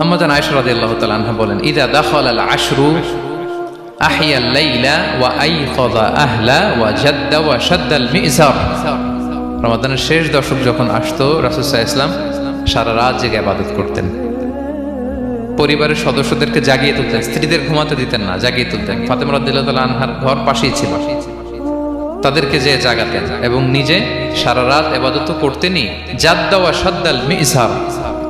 আম্মাজান আয়েশা রাদিয়াল্লাহু তাআলা আনহা বলেন, ইদা দাখাল আল আশরু আহিয়া লাইলা ওয়া আহলা ওয়া জাদ্দা ওয়া মিজার রমাদানের শেষ দশক যখন আসতো, রাসূল সারা রাত জেগে ইবাদত করতেন। পরিবারের সদস্যদেরকে জাগিয়ে তুলতেন, স্ত্রীদের ঘুমাতে দিতেন না, জাগিয়ে তুলতেন। ফাতেমা রাদিয়াল্লাহু আনহার ঘর পাশেই ছিল। তাদেরকে যে জাগাতেন এবং নিজে সারা রাত এবাদত করতেনই, জাদ্দা ওয়া শাদ্দাল মিজার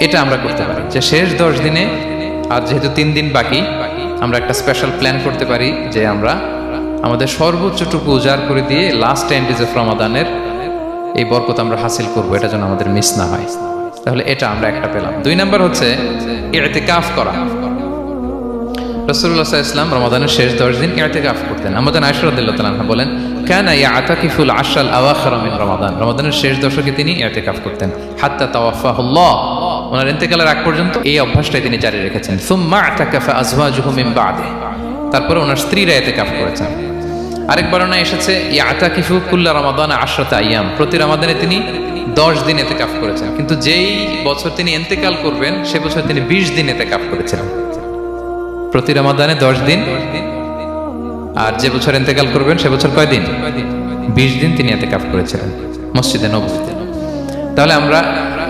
এটা আমরা করতে পারি। যে শেষ দশ দিনে, আর যেহেতু তিন দিন বাকি, আমরা একটা স্পেশাল প্ল্যান করতে পারি যে আমরা আমাদের সর্বোচ্চটুকু উজাড় করে দিয়ে লাস্ট ডেজ অফ রমাদানের এই বরকত আমরা হাসিল করব, এটা যেন আমাদের মিস না হয়। তাহলে এটা আমরা একটা পেলাম। দুই নাম্বার হচ্ছে এতে কাফ করা রসুল্লাহ ইসলাম রমাদানের শেষ দশ দিন ইআতিকাফ করতেন। আমাদের বলেন, কেন ইয়া আতাকিফুল আশাল আওয়াখর মিন রমাদান। রমাদানের শেষ দশকে তিনি ইআতিকাফ করতেন। হাত্তা তাওয়াফাহুল্লাহ। ওনার ইন্তেকালের আগ পর্যন্ত এই অভ্যাসটাই তিনি জারি রেখেছেন। তারপরে ওনার স্ত্রীরা ইআতিকাফ করেছেন। আরেক বর্ণনা এসেছে ইয়া আতাকিফু কুল্লা রমাদান আশরাতা আইয়াম। প্রতি রমাদানে তিনি দশ দিন এতেকাফ করেছেন। কিন্তু যেই বছর তিনি ইন্তেকাল করবেন, সে বছর তিনি বিশ দিন এতেকাফ করেছিলেন। প্রতি রমাদানে দশ দিন। আর যে বছর ইন্তেকাল করবেন, সে বছর কয় দিন? বিশ দিন তিনি এতে কাফ করেছিলেন, মসজিদে নবীতে তাহলে আমরা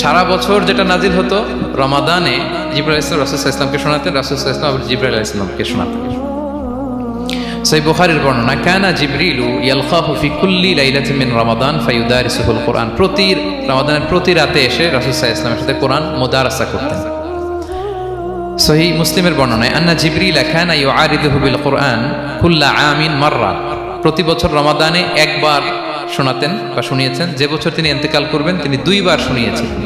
সারা বছর যেটা নাজিল হতো, রমাদানে জিবরুল ইসলাম রাসুসাহ ইসলামকে শোনাতেন রাসুসাহ ইসলাম আবার জিবরুল ইসলামকে শোনাতেন। সেই বুখারীর বর্ণনা, কানা জিবরিলু ইয়ালকাহু ফি কুল্লি লাইলাতিন মিন রমাদান ফায়ুদারিসুহুল কোরআন। প্রতি রমাদানের প্রতি রাতে এসে আলাইহি ইসলামের সাথে কোরআন মুদারাসা করতেন। সহি মুসলিমের বর্ণনায়, আন্না জিবরিল কানা ইউআরিদুহু বিল কোরআন কুল্লা আমিন মাররা। প্রতি বছর রমাদানে একবার শোনাতেন বা শুনিয়েছেন। যে বছর তিনি ইন্তেকাল করবেন, তিনি দুইবার শুনিয়েছেন।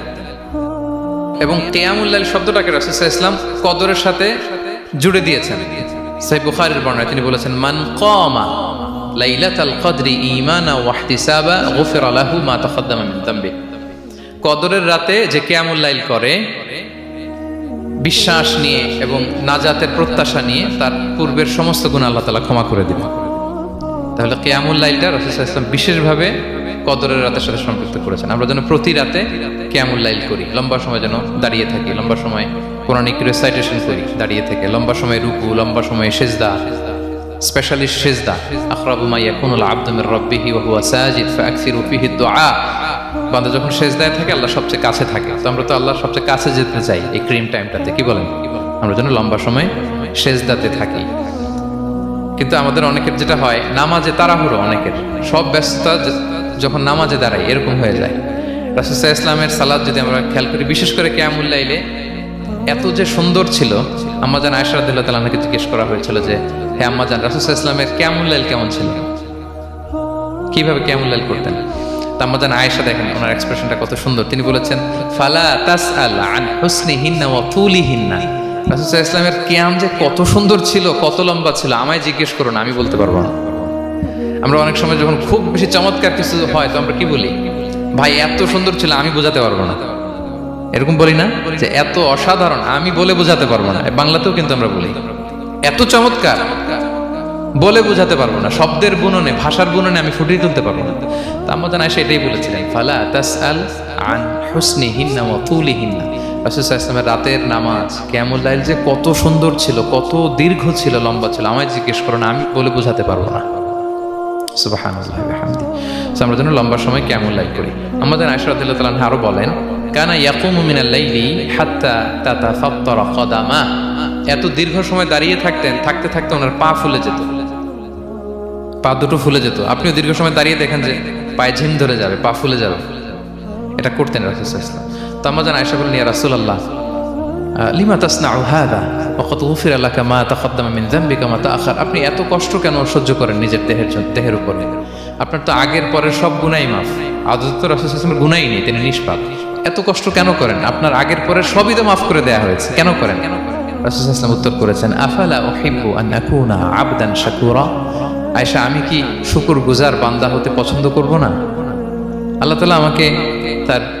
এবং কেয়ামুল্লাহ শব্দটাকে রাসুসাহ ইসলাম কদরের সাথে জুড়ে দিয়েছেন। সাই বুখারের বর্ণায় তিনি বলেছেন, মান কমা লাইলাতাল কদরি ঈমানা ওয়া ইহতিসাবা, গুফিরা লাহু মা তাকাদ্দামা মিন যামবি কদরের রাতে যে কেয়ামুল্লাইল করে, বিশ্বাস নিয়ে এবং নাজাতের প্রত্যাশা নিয়ে তার পূর্বের সমস্ত গুণ আল্লাহ তাআলা ক্ষমা করে দিবেন। তাহলে কেয়ামুল্লাইলটা রাসূল ইসলাম বিশেষভাবে কদরের রাতের সাথে সম্পৃক্ত করেছেন। আমরা যেন প্রতি রাতে কেয়ামুল্লাইল করি। লম্বা সময় যেন দাঁড়িয়ে থাকি, লম্বা সময় কোরআনিক রেসাইটেশন করি, দাঁড়িয়ে থেকে। লম্বা সময় রুকু, লম্বা সময় সেজদা স্পেশালিস্ট সেজদা। আখরাবু বান্দা যখন সেজদায় থাকে, আল্লাহ সবচেয়ে কাছে থাকে। তো আমরা তো আল্লাহর সবচেয়ে কাছে যেতে চাই এই ক্রিম টাইমটাতে, কি বলেন? আমরা যেন লম্বা সময় সেজদাতে থাকি। কিন্তু আমাদের অনেকের যেটা হয়, নামাজে তাড়াহুড়ো অনেকের। সব ব্যস্ততা যখন নামাজে দাঁড়াই এরকম হয়ে যায়। রাসুসাহ ইসলামের সালাদ যদি আমরা খেয়াল করি, বিশেষ করে কেয়ামুল্লাইলে এত যে সুন্দর ছিল আম্মাজান আয়সা রাদিল্লাহ তালাকে জিজ্ঞেস করা হয়েছিল যে হ্যাঁ আম্মাজান রাসুসাহ ইসলামের কেমন লাইল কেমন ছিল? কীভাবে কেমন লাইল করতেন? আয়েশা দেখেন, ওনার এক্সপ্রেশনটা কত সুন্দর। তিনি বলেছেন, ফালা তাস আল রাসুসাহ ইসলামের কিয়াম যে কত সুন্দর ছিল, কত লম্বা ছিল, আমায় জিজ্ঞেস করুন আমি বলতে পারব না। আমরা অনেক সময় যখন খুব বেশি চমৎকার কিছু হয়, তো আমরা কি বলি? ভাই, এত সুন্দর ছিল, আমি বোঝাতে পারব না। এরকম বলি না যে, এত অসাধারণ, আমি বলে বোঝাতে পারব না। বাংলাতেও কিন্তু আমরা বলি, এত চমৎকার, বলে বোঝাতে পারব না। শব্দের বুননে, ভাষার বুননে আমি ফুটিয়ে তুলতে পারব না। তা আমরা জানা সেটাই বলেছিলেন, ফালা তাস আল আন হুসনি হিন্না ও তুলি হিন্না রাসুসাহ রাতের নামাজ কেমন লাইল যে কত সুন্দর ছিল, কত দীর্ঘ ছিল, লম্বা ছিল, আমায় জিজ্ঞেস করো না, আমি বলে বোঝাতে পারব না। আমরা যেন লম্বা সময় কেমন লাইক করি। আমাদের আরও বলেন, কানা হাত্তা তাতাফাত্তারা কদামা এত দীর্ঘ সময় দাঁড়িয়ে থাকতেন, থাকতে থাকতে ওনার পা ফুলে যেত। পা দুটো ফুলে যেত। আপনিও দীর্ঘ সময় দাঁড়িয়ে দেখেন যে পায়ে ঝিম ধরে যাবে, পা ফুলে যাবে। এটা করতেন রাসূল ইসলাম তো আমরা জান আয়সা বলেন ইয়া রাসূলুল্লাহ লিমা তাসনাউ হাদা? ওয়াকাদ গুফিরা লাকা মা তাকদ্দামা মিন যামবিকা মা তাআখার আপনি এত কষ্ট কেন সহ্য করেন নিজের দেহের দেহের উপরে? আপনার তো আগের পরের সব গুনাই মাফ। আদত তো রাসূল সাল্লাল্লাহু গুনাই নেই, তিনি নিষ্পাপ। এত কষ্ট কেন করেন? আপনার আগের পরের সবই তো মাফ করে দেয়া হয়েছে। কেন করেন? রাসূল সাল্লাল্লাহু উত্তর করেছেন, আফালা উহিব্বু আন আকুনা আবদান শাকুরা? আয়েশা, আমি কি শুকর গুজার বান্দা হতে পছন্দ করব না? আল্লাহ আমাকে তার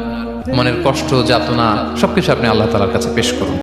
মনের কষ্ট যাতনা সবকিছু আপনি আল্লাহ তালার কাছে পেশ করুন।